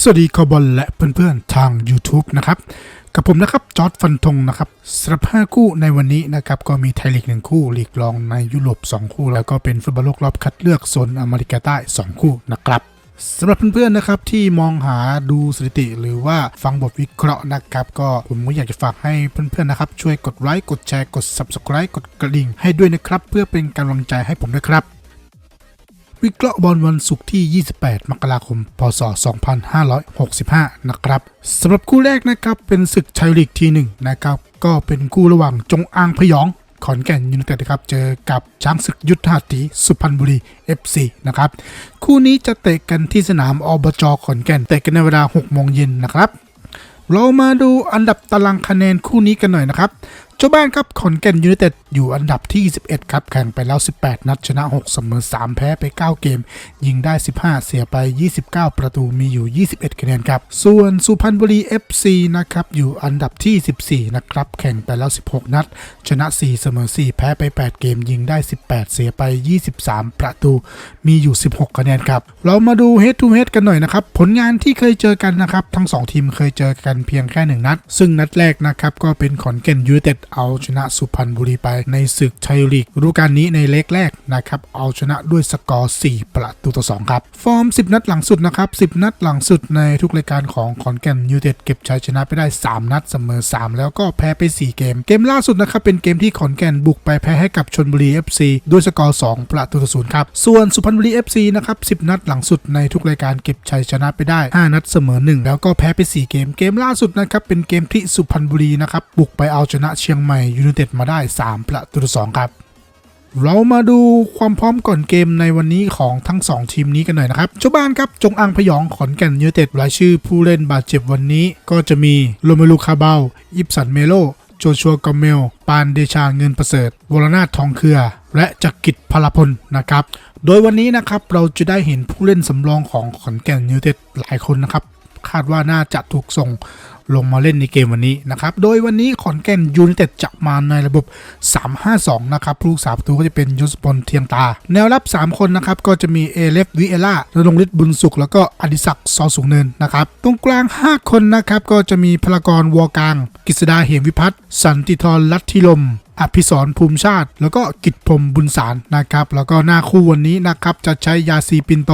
สวัสดีคอบอลและเพื่อนๆทาง YouTube นะครับ กับผมนะครับ จอร์ดฟันธงนะครับสำหรับ5คู่ในวันนี้นะครับ ก็มีไทยลีก1คู่ลีกรองในยุโรป 2 คู่ แล้วก็เป็นฟุตบอลโลกรอบคัดเลือกโซนอเมริกาใต้ 2 คู่นะครับสำหรับเพื่อนๆนะครับที่มองหาดูสถิติหรือว่าฟังบทวิเคราะห์นะครับ ก็ผมก็อยากจะฝากให้เพื่อนๆนะครับ ช่วยกดไลค์กดแชร์กด Subscribe กดกระดิ่งให้ด้วยนะครับ เพื่อเป็นกำลังใจให้ผมด้วยครับ วิเคราะห์บอลวันศุกร์ที่ 28 มกราคม พศ 2565 นะครับสำหรับคู่แรกนะครับ เป็นศึกไทยลีกทีหนึ่งนะครับ ก็เป็นคู่ระหว่างจงอางพยอง ขอนแก่นยูไนเต็ดครับ เจอกับช้างศึกยุทธหัตถีสุพรรณบุรี FC นะครับ คู่นี้จะเตะกันที่สนามอบจขอนแก่น เตะกันในเวลา 6 โมงเย็นนะครับ เรามาดูอันดับตารางคะแนนคู่นี้กันหน่อยนะครับ เจ้าบ้านครับขอนแก่นยูไนเต็ด อยู่อันดับที่ 21 ครับแข่งไปแล้ว 18 นัดชนะ 6 เสมอ 3 แพ้ไป 9 เกม ยิงได้ 15 เสียไป 29 ประตูมีอยู่ 21 คะแนนครับ ส่วนสุพรรณบุรี FC นะครับอยู่อันดับที่ 14 นะครับแข่งไปแล้ว 16 นัด ชนะ 4 เสมอ 4 แพ้ไป 8 เกม ยิงได้ 18 เสียไป 23 ประตูมีอยู่ 16 คะแนนครับ เรามาดู head to head กันหน่อยนะครับผลงานที่เคยเจอกันนะครับทั้ง 2 ทีมเคยเจอกันเพียงแค่ 1 นัด ซึ่งนัดแรกนะครับก็เป็นขอนแก่นยูเต็ดเอาชนะสุพรรณบุรีไปในศึกไทยลีกฤดูกาลนี้ในเล็กแรกนะครับเอาชนะด้วยสกอร์ 4 ประตูต่อ 2 ครับ ฟอร์ม 10 นัดหลังสุดนะครับ 10 นัดหลังสุดในทุกรายการของขอนแก่นยูไนเต็ดเก็บชัยชนะไปได้ 3 นัดเสมอ 3 แล้วก็แพ้ไป 4 เกม เกมล่าสุดนะครับเป็นเกมที่ขอนแก่นบุกไปแพ้ให้กับชนบุรี FC ด้วยสกอร์ 2 ประตูต่อศูนย์ครับ ส่วนสุพรรณบุรี FC นะครับ 10 นัดหลังสุดในทุกรายการเก็บชัยชนะไปได้ 5 นัดเสมอ 1 แล้วก็แพ้ไป 4 เกม เกมล่าสุดนะครับเป็นเกมที่สุพรรณบุรีนะครับบุกไปเอาชนะเชียงใหม่ยูไนเต็ดมาได้ 3ประตูต่อ2ครับ เรามาดูความพร้อมก่อนเกมในวันนี้ของทั้ง 2 ทีมนี้กันหน่อยนะครับเจ้าบ้านครับจงอังพยองขอนแก่นยูเต็ดรายชื่อผู้เล่นบาดเจ็บวันนี้ ก็จะมีโรเมลูคาเบาอิปสันเมโลโจชัวกอมเมล ปานเดชาเงินประเสริฐวรนาถทองเครือ และจักริดพลพลนะครับ โดยวันนี้นะครับเราจะได้เห็นผู้เล่นสำรองของขอนแก่นยูเต็ดหลายคนนะครับ คาดว่าน่าจะถูกส่ง ลงมาเล่นในเกมวันนี้นะครับ โดยวันนี้ขอนแก่นยูไนเต็ดจะมาในระบบ 352 นะครับผู้รักษาประตูก็จะเป็นยศพลเทียมตา แนวรับ 3 คนนะครับ ก็จะมีเอเลฟวิเอล่านรงฤทธิ์บุญสุข แล้วก็อดิศักดิ์ซอสูงเนินนะครับ ตรงกลาง 5 คนนะครับ ก็จะมีพลากรวัวกลางกฤษดาเหมวิพัฒน์สันติธรลัทธิลมอภิสรภูมิชาติ แล้วก็กิจพรมบุญสารนะครับ แล้วก็หน้าคู่วันนี้นะครับ จะใช้ยาซีปินโต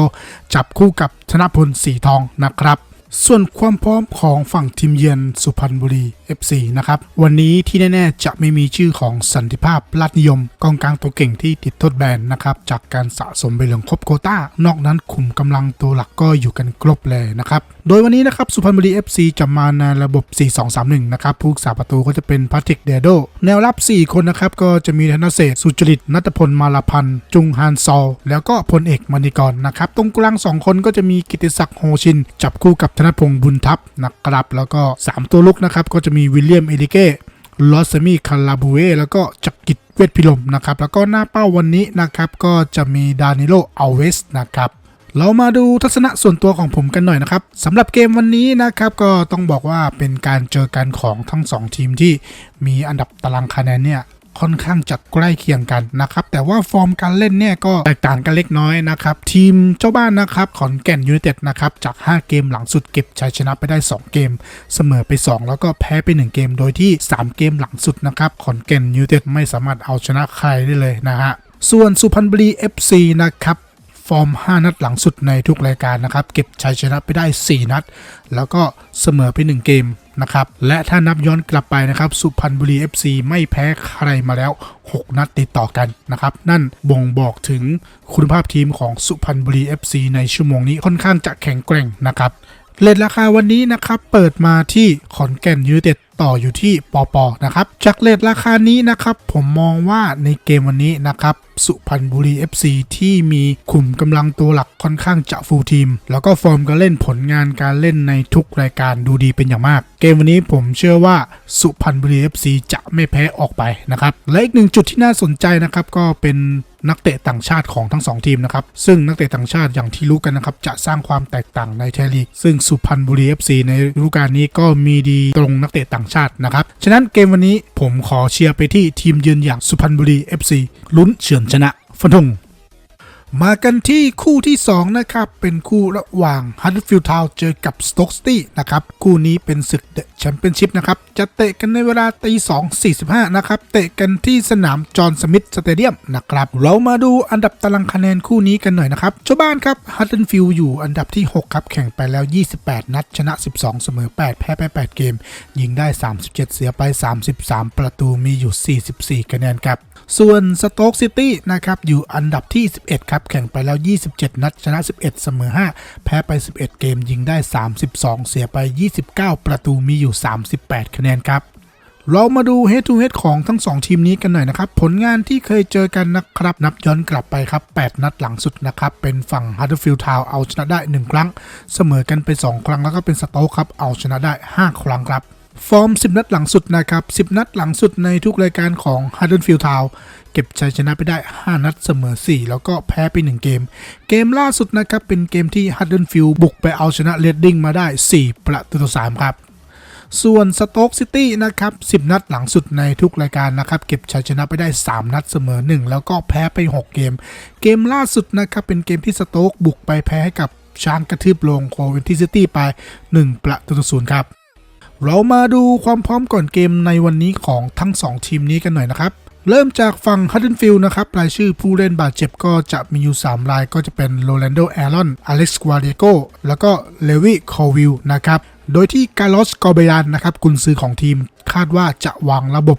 จับคู่กับธนพลสีทองนะครับ ส่วนความพร้อมของฝั่งทีมเยือนสุพรรณบุรี FC นะครับ วันนี้ที่แน่ ๆ จะไม่มีชื่อของสันติภาพลาดนิยม กองกลางตัวเก่งที่ติดโทษแบนนะครับ จากการสะสมใบเหลืองครบโคต้า นอกนั้นขุมกำลังตัวหลักก็อยู่กันครบเลยนะครับ โดยวันนี้นะครับสุพรรณบุรี FC จะมาในระบบ 4-2-3-1 นะครับ ผู้รักษาประตูก็จะเป็นพาทิกเดโด แนวรับ 4 คนนะครับก็จะมีธนเศษสุจริตนัทพลมาลาพันธ์ จุงฮานซอลแล้วก็พลเอกมณีกรนะครับตรงกลาง 2 คนก็จะมีกิติศักดิ์โฮชิน จับคู่กับธนพงศ์บุญทัพนะครับ แล้วก็ 3 ตัวลุกนะครับ ก็จะมีวิลเลียมเอริเก้ลอสมีคาราบูเอแล้วก็จักริดเวทพิลมนะครับ แล้วก็หน้าเป้าวันนี้นะครับก็จะมีดานิโลอัลเวสนะครับเรามาดูทัศนะส่วนตัวของผมกันหน่อยนะครับสำหรับเกมวันนี้นะครับก็ต้องบอกว่าเป็นการเจอกันของทั้ง 2 ทีมที่มีอันดับตารางคะแนนเนี่ย ค่อนข้างจะใกล้เคียงกันนะครับ แต่ว่าฟอร์มการเล่นเนี่ยก็แตกต่างกันเล็กน้อยนะครับ ทีมเจ้าบ้านนะครับขอนแก่นยูไนเต็ดนะครับจาก 5 เกมหลังสุดเก็บชัยชนะไปได้ 2 เกม เสมอไป 2 แล้วก็แพ้ไป 1 เกม โดยที่ 3 เกมหลังสุดนะครับขอนแก่นยูไนเต็ดไม่สามารถเอาชนะใครได้เลยนะฮะส่วนสุพรรณบุรี FC นะครับฟอร์ม 5 นัดหลังสุดในทุกรายการนะครับ เก็บชัยชนะไปได้ 4 นัด แล้วก็เสมอไป 1 เกม นะครับ และถ้านับย้อนกลับไปนะครับสุพรรณบุรี FC ไม่แพ้ใครมาแล้ว 6 นัดติดต่อกันนะครับ นั่นบ่งบอกถึงคุณภาพทีมของสุพรรณบุรี FC ในชั่วโมงนี้ค่อนข้างจะแข็งแกร่งนะครับเลทราคาวันนี้นะครับเปิดมาที่ขอนแก่นยูเต็ด ต่ออยู่ที่ปอปอนะครับจากเลทราคานี้นะครับ ผมมองว่าในเกมวันนี้นะครับสุพรรณบุรี FC ที่มีขุมกำลังตัวหลักค่อนข้างจะฟูลทีม แล้วก็ฟอร์มการเล่นผลงานการเล่นในทุกรายการดูดีเป็นอย่างมาก เกมวันนี้ผมเชื่อว่าสุพรรณบุรี FC จะไม่แพ้ออกไปนะครับและอีกหนึ่งจุดที่น่าสนใจนะครับก็เป็น นักเตะต่างชาติของทั้ง 2 ทีมนะครับ ซึ่งนักเตะต่างชาติอย่างที่รู้กันนะครับ จะสร้างความแตกต่างในไทยลีก ซึ่งสุพรรณบุรี FC ในฤดูกาลนี้ก็มีดีตรงนักเตะต่างชาตินะครับ ฉะนั้นเกมวันนี้ผมขอเชียร์ไปที่ทีมเยือนอย่างสุพรรณบุรี FC ลุ้นเฉือนชนะฟันธง มากันที่คู่ที่ 2 นะครับ เป็นคู่ระหว่าง Huddersfield Town เจอกับ Stoke City นะครับ คู่นี้เป็นศึกเดอะแชมเปี้ยนชิพนะครับ จะเตะกันในเวลาตี2.45นะครับ เตะกันที่สนามจอห์นสมิธสเตเดียมนะครับ เรามาดูอันดับตารางคะแนนคู่นี้กันหน่อยนะครับเจ้าบ้านครับ Huddersfield อยู่อันดับที่ 6 ครับ แข่งไปแล้ว 28 นัด ชนะ 12 เสมอ 8 แพ้ไป 8 เกม ยิงได้ 37 เสียไป 33 ประตูมีอยู่ 44 คะแนนครับ ส่วนสโต๊กซิตี้นะครับอยู่อันดับที่ 11 ครับ แข่งไปแล้ว 27 นัด ชนะ 11 เสมอ 5 แพ้ไป 11 เกมยิงได้ 32 เสียไป 29 ประตูมีอยู่ 38 คะแนนครับเรามาดู head to head ของทั้ง 2 ทีมนี้กันหน่อยนะครับ ผลงานที่เคยเจอกันนะครับ นับย้อนกลับไปครับ 8 นัดหลังสุดนะครับ เป็นฝั่ง Huddersfield Town เอาชนะได้ 1 ครั้ง เสมอกันไป 2 ครั้งแล้วก็เป็นสโต๊กครับเอาชนะได้ 5 ครั้งครับ ฟอร์ม 10 นัดหลังสุดนะครับ 10 นัดหลังสุดในทุกรายการของ Huddersfield Town เก็บชัยชนะไปได้ 5 นัดเสมอ 4 แล้วก็แพ้ไป 1 เกม เกมล่าสุดนะครับ เป็นเกมที่ Huddersfield บุกไปเอาชนะ Reading มาได้ 4 ประตูต่อ3ครับส่วนสโต๊กซิตี้นะครับ 10 นัดหลังสุดในทุกรายการนะครับ เก็บชัยชนะไปได้ 3 นัดเสมอ 1 แล้วก็แพ้ไป 6 เกม เกมล่าสุดนะครับ เป็นเกมที่สโต๊กบุกไปแพ้ให้กับช้างกระทืบลงโคเวนทิซิตี้ไป 1 ประตูต่อศูนย์ครับ เรามาดูความพร้อมก่อนเกมในวันนี้ของทั้ง 2 ทีมนี้กันหน่อยนะครับ เริ่มจากฝั่งฮัตเทนฟิลด์นะครับ รายชื่อผู้เล่นบาดเจ็บก็จะมีอยู่ 3 รายก็จะเป็นโรแลนโดแอรอนอเล็กซ์กวาเดโกแล้วก็เลวิคอวิลนะครับ โดยที่การลอสกอเบยันนะครับกุนซือของทีมคาดว่าจะวางระบบ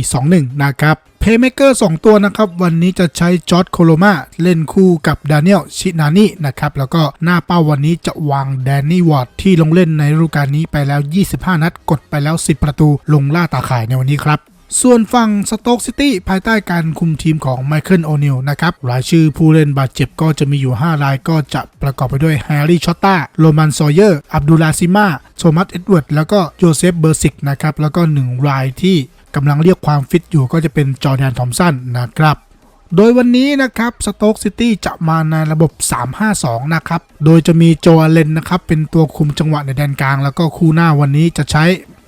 3-4-2-1 นะครับเพย์เมเกอร์2ตัวนะครับ วันนี้จะใช้จอร์ดโคโลมาเล่นคู่กับดานิเอลชินานีนะครับ แล้วก็หน้าเป้าวันนี้จะวางแดนนี่วอร์ดที่ลงเล่นในฤดูกาลนี้ไปแล้ว 25 นัด กดไปแล้ว 10 ประตูลงล่าตาข่ายในวันนี้ครับ ส่วนฝั่งสโต๊กซิตี้ภายใต้การคุมทีมของไมเคิลโอนิลนะครับ รายชื่อผู้เล่นบาดเจ็บก็จะมีอยู่ 5 รายก็จะประกอบไปด้วยแฮร์รี่ชอตตาโรมันซอยเยอร์ อับดุลาซิมาโทมัสเอ็ดเวิร์ด แล้วก็โยเซฟเบอร์ซิกนะครับ แล้วก็ 1 รายที่กำลังเรียกความฟิตอยู่ก็จะเป็นจอร์แดนทอมสันนะครับโดยวันนี้นะครับสโต๊กซิตี้จะมาในระบบ 352 นะครับ โดยจะมีโจอเลนนะครับ เป็นตัวคุมจังหวะในแดนกลาง แล้วก็คู่หน้าวันนี้จะใช้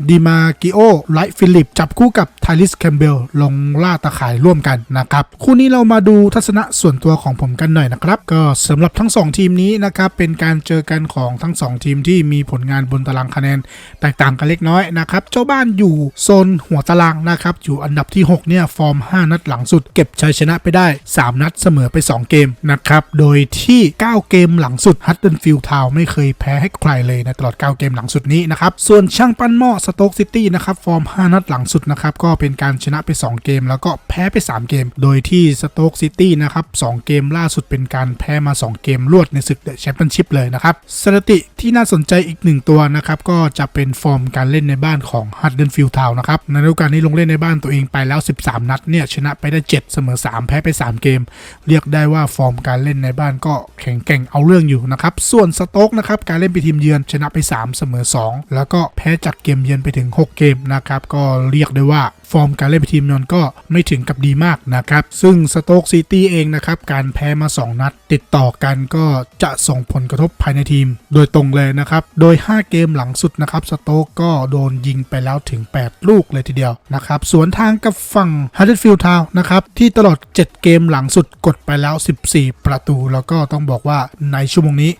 ดิมากิโอไลท์ฟิลิป จับคู่กับไทลิสแคมเบลลงล่าตะข่ายร่วมกันนะครับคู่นี้เรามาดูทัศนะส่วนตัวของผมกันหน่อยนะครับ ก็สำหรับทั้ง 2 ทีมนี้นะครับเป็นการเจอกันของทั้ง 2 ทีมที่มีผลงานบนตารางคะแนน แตกต่างกันเล็กน้อยนะครับเจ้าบ้านอยู่โซนหัวตารางนะครับอยู่อันดับที่ 6 เนี่ยฟอร์ม 5 นัดหลังสุด เก็บชัยชนะไปได้ 3 นัดเสมอไป 2 เกมนะครับโดยที่ 9 เกมหลังสุดฮัตเดิลฟิลด์ทาวไม่เคยแพ้ให้ใครเลยในตลอด 9 เกมหลังสุดนี้นะครับส่วนช่างปั้นหม้อสโต๊กซิตี้นะครับฟอร์ม 5 นัดหลังสุดนะครับก็เป็นการชนะไป 2 เกม แล้วก็แพ้ไป 3 เกม โดยที่สโต๊กซิตี้นะครับ2เกมล่าสุดเป็นการแพ้มา 2 เกมรวดในศึกเดอะแชมเปี้ยนชิพเลยนะครับสถิติที่น่าสนใจอีกหนึ่งตัวนะครับก็จะเป็นฟอร์มการเล่นในบ้านของฮัตเดิลฟิลด์ทาวนะครับในฤดูกาลนี้ลงเล่นในบ้านตัวเองไปแล้ว 13 นัดเนี่ยชนะไปได้ 7 เสมอ 3 แพ้ไป 3 เกม เรียกได้ว่าฟอร์มการเล่นในบ้านก็แข็งแกร่งเอาเรื่องอยู่นะครับส่วนสโต๊กนะครับการเล่นไปทีมเยือนชนะไป 3 เสมอ 2 แล้วก็แพ้จากเกมเยือนไปถึง 6 เกมนะครับ ก็เรียกได้ว่า ฟอร์มการเล่นไปทีมเยือนก็ไม่ถึงกับดีมากนะครับ ซึ่งสโต๊กซิตี้เองนะครับ การแพ้มา 2 นัด ติดต่อกันก็จะส่งผลกระทบภายในทีม โดยตรงเลยนะครับ โดย 5 เกมหลังสุดนะครับสโต๊กก็โดนยิงไปแล้วถึง 8 ลูกเลยทีเดียวนะครับ สวนทางกับฝั่งฮัตเดิลฟิลด์ทาวนะครับ ที่ตลอด 7 เกมหลังสุดกดไปแล้ว 14 ประตู แล้วก็ต้องบอกว่าในชั่วโมงนี้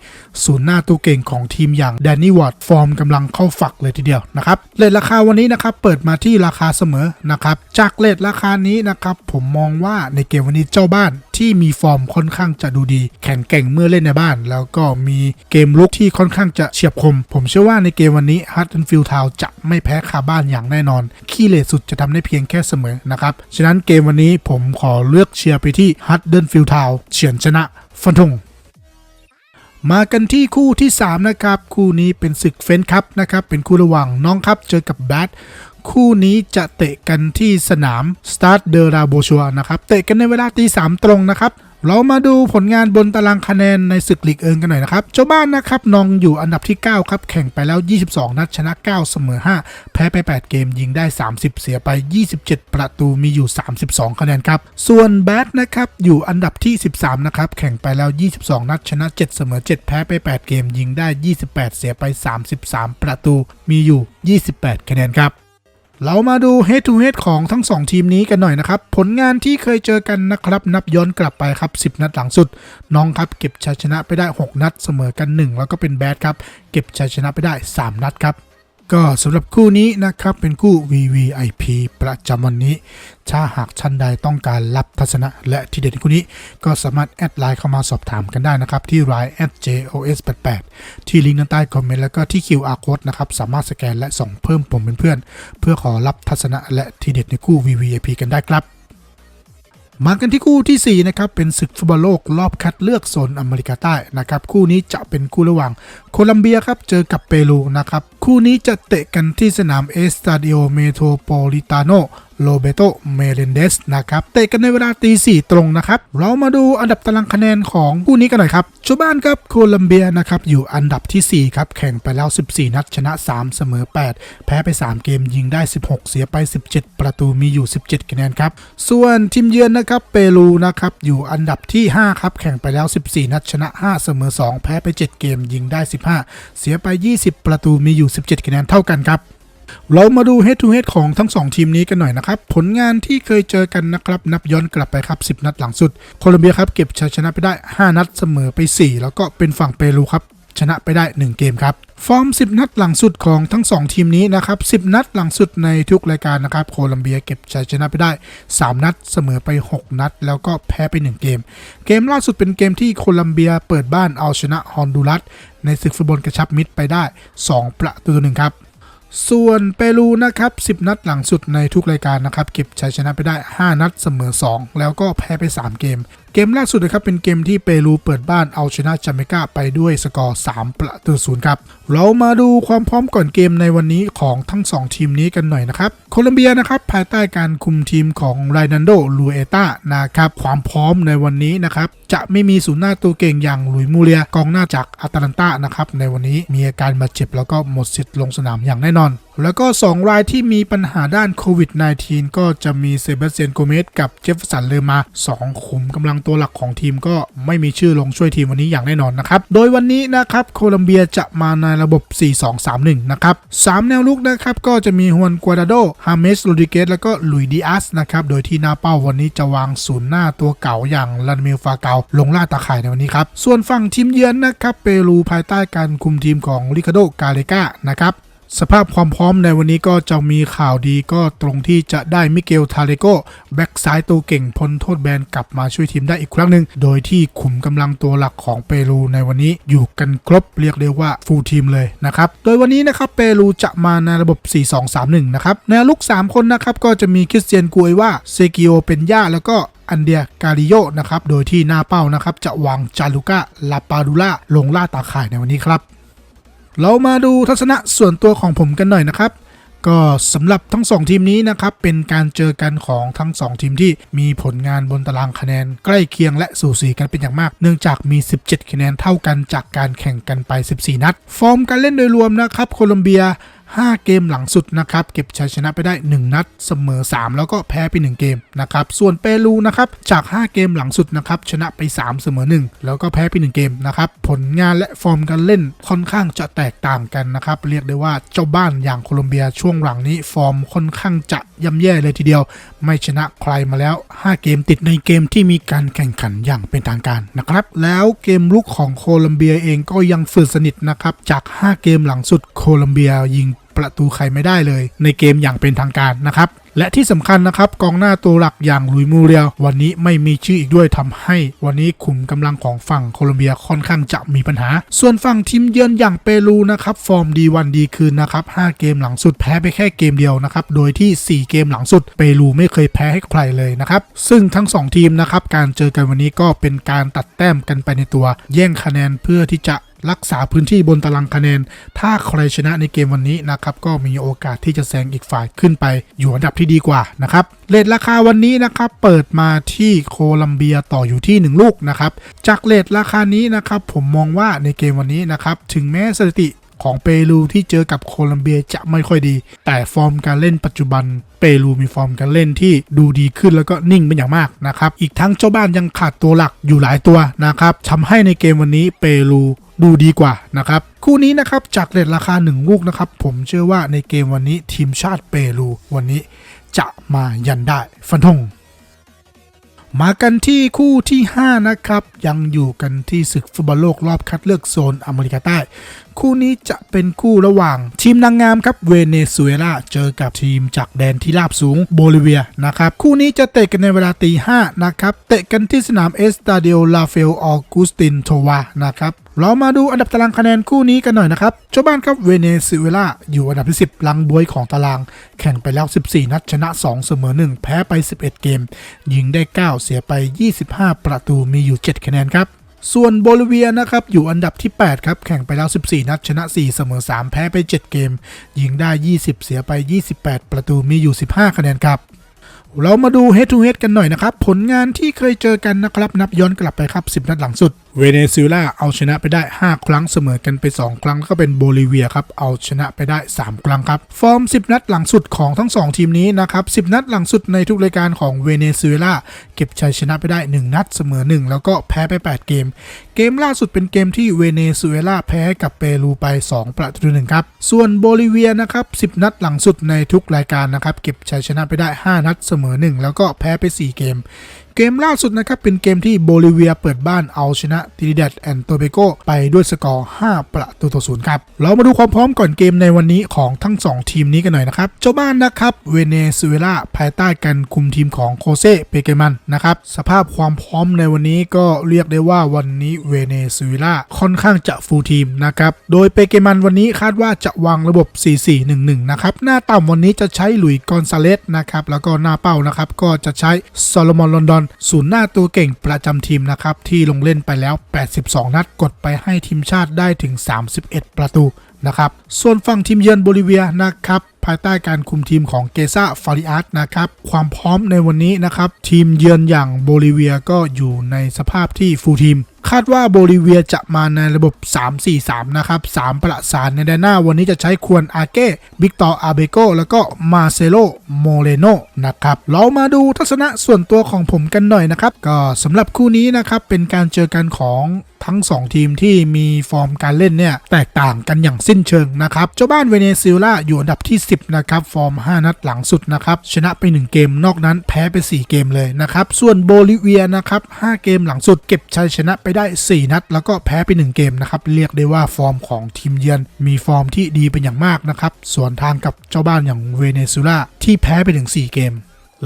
ศูนย์หน้าตัวเก่งของทีมอย่างแดนนี่วอร์ดฟอร์มกำลังเข้าฝักเลยทีเดียวนะครับเลทราคาวันนี้นะครับเปิดมาที่ราคาเสมอนะครับ จากเลทราคานี้นะครับ ผมมองว่าในเกมวันนี้เจ้าบ้านที่มีฟอร์มค่อนข้างจะดูดี แข็งแกร่งเมื่อเล่นในบ้าน แล้วก็มีเกมลุกที่ค่อนข้างจะเฉียบคม ผมเชื่อว่าในเกมวันนี้ฮัตตันฟิลทาวจะไม่แพ้คาบ้านอย่างแน่นอน ขี้เลทสุดจะทำได้เพียงแค่เสมอนะครับ ฉะนั้นเกมวันนี้ผมขอเลือกเชียร์ไปที่ฮัตเดิลฟิลทาวเฉือนชนะฟันธงมากันที่คู่ที่ 3 นะครับ คู่นี้เป็นศึกเฟนคัพนะครับ เป็นคู่ระหว่างน้องครับเจอกับแบท คู่นี้จะเตะกันที่สนามสตาร์เดอราโบชัวนะครับ เตะกันในเวลาตีสามตรงนะครับ เรามาดูผลงานบนตารางคะแนนในศึกลีกเอิงกันหน่อยนะครับเจ้าบ้านนะครับนองอยู่อันดับที่ 9 ครับ แข่งไปแล้ว 22 นัดชนะ 9 เสมอ 5 แพ้ไป 8 เกมยิงได้ 30 เสียไป 27 ประตูมีอยู่ 32 คะแนนครับ ส่วนแบทนะครับอยู่อันดับที่ 13 นะครับ แข่งไปแล้ว 22 นัดชนะ 7 เสมอ 7 แพ้ไป 8 เกมยิงได้ 28 เสียไป 33 ประตูมีอยู่ 28 คะแนนครับ เรามาดู head to head ของทั้ง 2 ทีมนี้กันหน่อยนะครับ ผลงานที่เคยเจอกันนะครับ นับย้อนกลับไปครับ 10 นัดหลังสุด น้องครับ เก็บชัยชนะไปได้ 6 นัด เสมอกัน 1 แล้วก็เป็นแบดครับ เก็บชัยชนะไปได้ 3 นัดครับ ก็สำหรับคู่นี้นะครับเป็นคู่ VVIP ประจำวันนี้ ถ้าหากท่านใดต้องการรับทัศนะ และที่เด็ดในคู่นี้ ก็สามารถแอดไลน์เข้ามาสอบถามกันได้นะครับ ที่ line @jos88 ที่ลิงก์ด้านใต้คอมเมนต์แล้วก็ที่ QR code นะครับ สามารถสแกนและส่งเพิ่มผมเป็นเพื่อน เพื่อขอรับทัศนะและที่เด็ดในคู่ VVIP กันได้ครับ มากันที่คู่ทีสี่ 4 นะครับ เป็นศึกฟุตบอลโลกรอบคัดเลือกโซนอเมริกาใต้นะครับ คู่นี้จะเป็นคู่ระหว่างโคลัมเบียครับ เจอกับเปรูนะครับ คู่นี้จะเตะกันที่สนามเอสตาดิโอเมโทรโปลิตาโนโรเบโต เมเรนเดสนะครับเตะกันในเวลาตีสี่ตรงนะครับ เรามาดูอันดับตารางคะแนนของคู่นี้กันหน่อยครับชาวบ้านครับโคลัมเบียนะครับอยู่อันดับทีสี่ 4 ครับ แข่งไปแล้ว 14 นัดชนะ 3 เสมอ 8 แพ้ไป 3 เกมยิงได้ 16 เสียไป 17 ประตูมีอยู่ 17 คะแนนครับ ส่วนทีมเยือนนะครับเปรูนะครับอยู่อันดับที่ 5 ครับ แข่งไปแล้ว 14 นัดชนะ 5 เสมอ 2 แพ้ไป 7 เกมยิงได้ 15 เสียไป 20 ประตูมีอยู่ 17 คะแนนเท่ากันครับ เรามาดู head to head ของทั้ง 2 ทีมนี้กันหน่อยนะครับ ผลงานที่เคยเจอกันนะครับ นับย้อนกลับไปครับ 10 นัดหลังสุด โคลอมเบียครับ เก็บชัยชนะไปได้ 5 นัดเสมอไป 4 แล้วก็เป็นฝั่งเปรูครับชนะไปได้ 1 เกมครับ ฟอร์ม 10 นัดหลังสุดของทั้ง 2 ทีมนี้นะครับ 10 นัดหลังสุดในทุกรายการนะครับ โคลัมเบียเก็บชัยชนะไปได้ 3 นัดเสมอไป 6 นัด แล้วก็แพ้ไป 1 เกม เกมล่าสุดเป็นเกมที่โคลัมเบียเปิดบ้านเอาชนะฮอนดูรัสในศึกฟุตบอลกระชับมิตรไปได้ 2 ประตูต่อหนึ่งครับ ส่วนเปรูนะครับ 10 นัดหลังสุดในทุกรายการนะครับ เก็บชัยชนะไปได้ 5 นัดเสมอ 2 แล้วก็แพ้ไป 3 เกม เกมล่าสุดนะครับเป็นเกมที่เปรูเปิดบ้านเอาชนะจาเมกาไปด้วยสกอร์ 3 ประตูศูนย์ครับ เรามาดูความพร้อมก่อนเกมในวันนี้ของทั้ง 2 ทีมนี้กันหน่อยนะครับ โคลัมเบียนะครับภายใต้การคุมทีมของไรนันโดลูเอตานะครับ ความพร้อมในวันนี้นะครับ จะไม่มีศูนย์หน้าตัวเก่งอย่างหลุยมูเลียกองหน้าจากอาตาลันตานะครับในวันนี้มีอาการบาดเจ็บแล้วก็หมดสิทธิ์ลงสนามอย่างแน่นอนแล้วก็ 2 รายที่มีปัญหาด้านโควิด -19 ก็จะมีเซบาสเตียนโกเมสกับเจฟฟสันเลอมา 2 ขุมกำลังตัวหลักของทีมก็ไม่มีชื่อลงช่วยทีมวันนี้อย่างแน่นอนนะครับ โดยวันนี้นะครับโคลัมเบียจะมาในระบบ 4-2-3-1 นะครับ3แนวลุกนะครับก็จะมีฮวนกัวดาโดฮาเมสโรดิเกสแล้วก็ลุยดิอัสนะครับโดยที่หน้าเป้าวันนี้จะวางศูนย์หน้าตัวเก่าอย่างลันมิลฟาเกาลงล่าตาข่ายในวันนี้ครับส่วนฝั่งทีมเยือนนะครับเปรูภายใต้การคุมทีมของริคาโดกาเลกานะครับ สภาพความพร้อมในวันนี้ก็จะมีข่าวดีก็ตรงที่จะได้มิเกลทาเลโกแบ็กซ้ายตัวเก่งพ้นโทษแบนกลับมาช่วยทีมได้อีกครั้งหนึ่ง โดยที่ขุมกำลังตัวหลักของเปรูในวันนี้อยู่กันครบเรียกได้ว่าฟูลทีมเลยนะครับ โดยวันนี้นะครับเปรูจะมาในระบบ 4-2-3-1 นะครับแนวลุก 3 คนนะครับก็จะมีคริสเตียนกุยว่าเซกิโอเป็นย่าแล้วก็อันเดียการิโยนะครับ โดยที่หน้าเป้านะครับ จะวางจารุก้าลาปาดูล่าลงล่าตาข่ายในวันนี้ครับ เรามาดูทัศนะส่วนตัวของผมกันหน่อยนะครับ ก็สำหรับทั้ง 2 ทีมนี้นะครับ เป็นการเจอกันของทั้ง 2 ทีมที่มีผลงานบนตารางคะแนน ใกล้เคียงและสูสีกันเป็นอย่างมาก เนื่องจากมี 17 คะแนนเท่ากันจากการแข่งกันไป 14 นัด ฟอร์มการเล่นโดยรวมนะครับโคลอมเบีย 5 เกมหลังสุดนะครับเก็บชัยชนะไปได้ 1 นัดเสมอ 3 แล้วก็แพ้ไป 1 เกมนะครับส่วนเปรูนะครับจาก 5 เกมหลังสุดนะครับชนะไป 3 เสมอ 1 แล้วก็แพ้ไป 1 เกมนะครับผลงานและฟอร์มการเล่นค่อนข้างจะแตกต่างกันนะครับเรียกได้ว่าเจ้าบ้านอย่างโคลอมเบียช่วงหลังนี้ฟอร์มค่อนข้างจะย่ำแย่เลยทีเดียว ไม่ชนะใครมาแล้ว 5 เกมติดในเกมที่มีการแข่งขันอย่างเป็นทางการนะครับแล้วเกมลุกของโคลอมเบียเองก็ยังฝืดสนิทนะครับจาก 5 เกมหลังสุดโคลอมเบียยิง ประตูใครไม่ได้เลย ในเกมอย่างเป็นทางการนะครับและที่สำคัญนะครับกองหน้าตัวหลักอย่างลุยมูเรียลวันนี้ไม่มีชื่ออีกด้วยทำให้ วันนี้ขุมกำลังของฝั่งโคลอมเบียค่อนข้างจะมีปัญหา ส่วนฝั่งทีมเยือนอย่างเปรูนะครับฟอร์มดีวันดีคืนนะครับ5เกมหลังสุดแพ้ไปแค่เกมเดียวนะครับโดยที่ 4 เกมหลังสุด เปรูไม่เคยแพ้ให้ใครเลยนะครับซึ่งทั้ง 2 ทีมนะครับการเจอกันวันนี้ก็เป็นการตัดแต้มกันไปในตัว แย่งคะแนนเพื่อที่จะ รักษาพื้นที่บนตารางคะแนน ถ้าใครชนะในเกมวันนี้นะครับก็มีโอกาสที่จะแซงอีกฝ่ายขึ้นไป อยู่อันดับที่ดีกว่านะครับเลทราคาวันนี้นะครับเปิดมาที่โคลัมเบียต่ออยู่ที่ 1 ลูกนะครับจากเลทราคานี้นะครับผมมองว่าในเกมวันนี้นะครับถึงแม้สถิติของเปรูที่เจอกับโคลัมเบียจะไม่ค่อยดี แต่ฟอร์มการเล่นปัจจุบันเปรูมีฟอร์มการเล่นที่ดูดีขึ้นแล้วก็นิ่งเป็นอย่างมากนะครับ อีกทั้งเจ้าบ้านยังขาดตัวหลักอยู่หลายตัวนะครับทำให้ในเกมวันนี้เปรู ดูดีกว่านะครับ คู่นี้นะครับจากเลทราคา 1 ลูกนะครับ ผมเชื่อว่าในเกมวันนี้ทีมชาติเปรูวันนี้จะมายันได้ฟันธงมากันที่คู่ที่ 5 นะครับ ยังอยู่กันที่ศึกฟุตบอลโลกรอบคัดเลือกโซนอเมริกาใต้ คู่นี้จะเป็นคู่ระหว่าง ทีมนางงามครับเวเนซุเอลาเจอกับทีมจากแดนที่ราบสูงโบลิเวียนะครับคู่นี้จะเตะกันในเวลาตีห้านะครับเตะกันที่สนามเอสตาเดียลาเฟลออกุสตินโทวานะครับเรามาดูอันดับตารางคะแนนคู่นี้กันหน่อยนะครับเจ้าบ้านครับเวเนซุเอลาอยู่อันดับที่ 10หลังบวยของตาราง แข่งไปแล้ว 14 นัดชนะ 2 เสมอ 1 แพ้ไป 11 เกม ยิงได้ 9 เสียไป 25 ประตูมีอยู่ 7 คะแนนครับ ส่วนโบลิเวียนะครับอยู่อันดับที่ 8 ครับ แข่งไปแล้ว 14 นัด ชนะ 4 เสมอ 3 แพ้ไป 7 เกม ยิงได้ 20 เสียไป 28 ประตูมีอยู่ 15 คะแนนครับ เรามาดู head to head กันหน่อยนะครับ ผลงานที่เคยเจอกันนะครับ นับย้อนกลับไปครับ 10 นัดหลังสุด เวเนซุเอลาเอาชนะไปได้ 5 ครั้งเสมอกันไป 2 ครั้งแล้วก็เป็นโบลิเวียครับเอาชนะไปได้ 3 ครั้งครับ ฟอร์ม 10 นัดหลังสุดของทั้ง 2 ทีมนี้นะครับ 10 นัดหลังสุดในทุกรายการของเวเนซุเอลาเก็บชัยชนะไปได้ 1 นัดเสมอ 1 แล้วก็แพ้ไป 8 เกม เกมล่าสุดเป็นเกมที่เวเนซุเอลาแพ้กับเปรูไป 2 ประตูหนึ่งครับส่วนโบลิเวียนะครับ10 นัดหลังสุดในทุกรายการนะครับเก็บชัยชนะไปได้ 5 นัดเสมอ 1 แล้วก็แพ้ไป 4 เกม เกมล่าสุดนะครับเป็นเกมที่โบลิเวียเปิดบ้านเอาชนะติริดัดแอนโตเบโกไปด้วยสกอร์ 5 ประตูต่อศูนย์ครับ เรามาดูความพร้อมก่อนเกมในวันนี้ของทั้ง 2 ทีมนี้กันหน่อยนะครับ เจ้าบ้านนะครับเวเนซุเอลาภายใต้การคุมทีมของโคเซเปเกมันนะครับ สภาพความพร้อมในวันนี้ก็เรียกได้ว่าวันนี้เวเนซุเอลาค่อนข้างจะฟูลทีมนะครับ โดยเปเกมันวันนี้คาดว่าจะวางระบบ 4-4-1-1 นะครับ หน้าต่ำวันนี้จะใช้หลุยกอนซาเลสนะครับ แล้วก็หน้าเป้านะครับก็จะใช้โซโลมอนลอนดอนศูนย์หน้าตัวเก่งประจำทีมนะครับที่ลงเล่นไปแล้ว 82 นัดกดไปให้ทีมชาติได้ถึง 31 ประตูนะครับส่วนฝั่งทีมเยือนโบลิเวียนะครับ ภายใต้การคุมทีมของเกซ่าฟาริอาสนะครับ ความพร้อมในวันนี้นะครับ ทีมเยือนอย่างโบลิเวียก็อยู่ในสภาพที่ฟูลทีม คาดว่าโบลิเวียจะมาในระบบ 3-4-3 นะครับ 3 ประสานในแดนหน้าวันนี้จะใช้ควรอาเก้บิกตอร์อาเบโกแล้วก็มาเซโลโมเรโนนะครับ เรามาดูทัศนะส่วนตัวของผมกันหน่อยนะครับ ก็สำหรับคู่นี้นะครับ เป็นการเจอกันของทั้ง 2 ทีมที่มีฟอร์มการเล่นเนี่ย แตกต่างกันอย่างสิ้นเชิงนะครับ เจ้าบ้านเวเนซุเอลาอยู่อันดับที่10 นะครับ ฟอร์ม 5 นัดหลังสุดนะครับ ชนะไป 1 เกม นอกนั้นแพ้ไป 4 เกมเลยนะครับ ส่วนโบลิเวียนะครับ 5 เกมหลังสุดเก็บชัยชนะไปได้ 4 นัด แล้วก็แพ้ไป 1 เกมนะครับ เรียกได้ว่าฟอร์มของทีมเยือน มีฟอร์มที่ดีเป็นอย่างมากนะครับ ส่วนทางกับเจ้าบ้านอย่างเวเนซุเอลาที่แพ้ไปถึง 4 เกม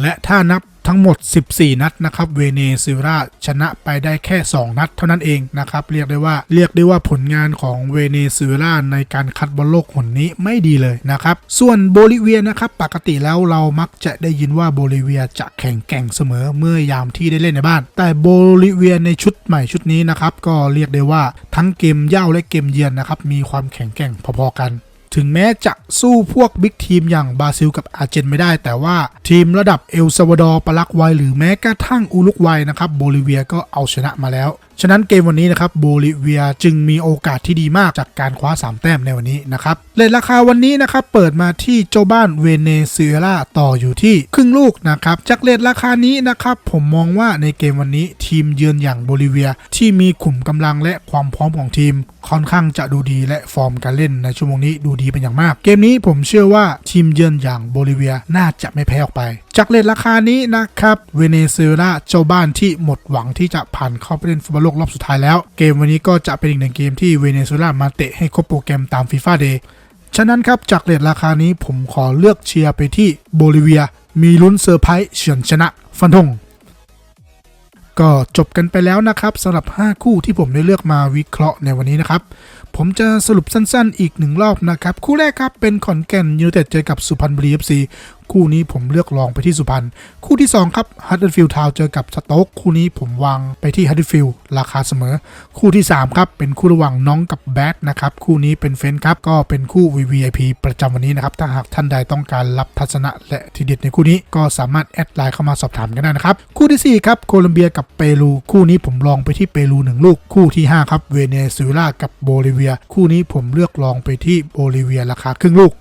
และถ้านับ ทั้งหมด 14 นัดนะครับเวเนซุเอลาชนะไปได้แค่ 2 นัดเท่านั้นเองนะครับเรียกได้ว่าเรียกได้ว่าผลงานของเวเนซุเอลาในการคัดบอลโลกหนนี้ไม่ดีเลยนะครับส่วนโบลิเวียนะครับปกติแล้วเรามักจะได้ยินว่าโบลิเวียจะแข่งแกร่งเสมอเมื่อยามที่ได้เล่นในบ้าน แต่โบลิเวียในชุดใหม่ชุดนี้นะครับก็เรียกได้ว่าทั้งเกมเย่าและเกมเยือนนะครับมีความแข็งแกร่งพอๆกัน ถึงแม้จะสู้พวกบิ๊กทีมอย่างบราซิลกับอาร์เจนไม่ได้ แต่ว่าทีมระดับเอลซาวาดอร์ปารากวัยหรือแม้กระทั่งอุลุกวัยนะครับโบลิเวียก็เอาชนะมาแล้ว ฉะนั้นเกมวันนี้นะครับโบลิเวียจึงมีโอกาสที่ดีมากจากการคว้า 3 แต้มในวันนี้นะครับเลทราคาวันนี้นะครับเปิดมาที่เจ้าบ้านเวเนซุเอลาต่ออยู่ที่ครึ่งลูกนะครับจากเลทราคานี้นะครับผมมองว่าในเกมวันนี้ทีมเยือนอย่างโบลิเวียที่มีขุมกำลังและความพร้อมของทีม ค่อนข้างจะดูดีและฟอร์มการเล่นในชั่วโมงนี้ดูดีเป็นอย่างมาก เกมนี้ผมเชื่อว่าทีมเยือนอย่างโบลิเวียน่าจะไม่แพ้ออกไป จากเลทราคานี้นะครับเวเนซุเอลาเจ้าบ้านที่หมดหวังที่จะผ่านเข้าไปเล่นฟุตบอลโลกรอบสุดท้ายแล้ว เกมวันนี้ก็จะเป็นอีกหนึ่งเกมที่เวเนซุเอลามาเตะให้ครบโปรแกรมตามฟีฟ่าเดย์ฉะนั้นครับจากเลทราคานี้ผมขอเลือกเชียร์ไปที่โบลิเวีย มีลุ้นเซอร์ไพรส์เฉือนชนะ ฟันธงก็จบกันไปแล้วนะครับสำหรับ 5 คู่ที่ผมได้เลือกมาวิเคราะห์ในวันนี้นะครับ ผมจะสรุปสั้นๆ อีกหนึ่งรอบนะครับ คู่แรกครับเป็นขอนแก่นยูไนเต็ดเจอกับสุพรรณบุรี FC คู่นี้ผมเลือกลองไปที่สุพรรณคู่ที่ 2 ครับฮัตเดอร์ฟิลด์ทาวเจอกับสโต๊กคู่นี้ผมวางไปที่ฮัตเดอร์ฟิลด์ราคาเสมอ คู่ที่ 3 ครับ เป็นคู่ระหว่างน้องกับแบดนะครับ คู่นี้เป็นเฟนครับ ก็เป็นคู่ VVIP ประจำวันนี้นะครับ ถ้าหากท่านใดต้องการรับทัศนะและทีเด็ดในคู่นี้ก็สามารถแอดไลน์เข้ามาสอบถามกันได้นะครับ คู่ทีสี่4ครับโคลัมเบียกับเปรูคู่นี้ผมลองไปที่เปรูหนึ่งลูกคู่ที่ห้าครับเวเนซุเอลากับโบลิเวียคู่นี้ผมเลือกลองไปที่โบลิเวียราคาครึ่งลูก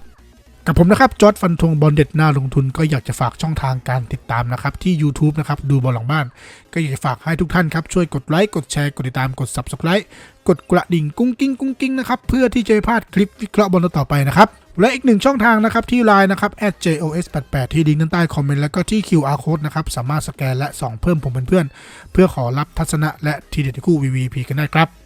กับผมนะครับจอร์ดฟันธงบอลเด็ดหน้าลงทุนก็อยากจะฝากช่องทางการติดตามนะครับ ที่ YouTube นะครับ ดูบอลหลังบ้าน ก็อยากจะฝากให้ทุกท่านครับ ช่วยกดไลค์ กดแชร์ กดติดตามกด Subscribe กดกระดิ่งกุ้งกิ้งกุ้งกิ้งนะครับ เพื่อที่จะไม่พลาดคลิปวิเคราะห์บอลต่อไปนะครับ และอีกหนึ่งช่องทางนะครับ ที่ไลน์นะครับ @jos88 ที่ลิงก์ด้านใต้คอมเมนต์แล้วก็ที่ QR code นะครับสามารถสแกนและส่องเพิ่มผมเป็นเพื่อน เพื่อขอรับทัศนะและทีเด็ดคู่ VVP กันได้ครับ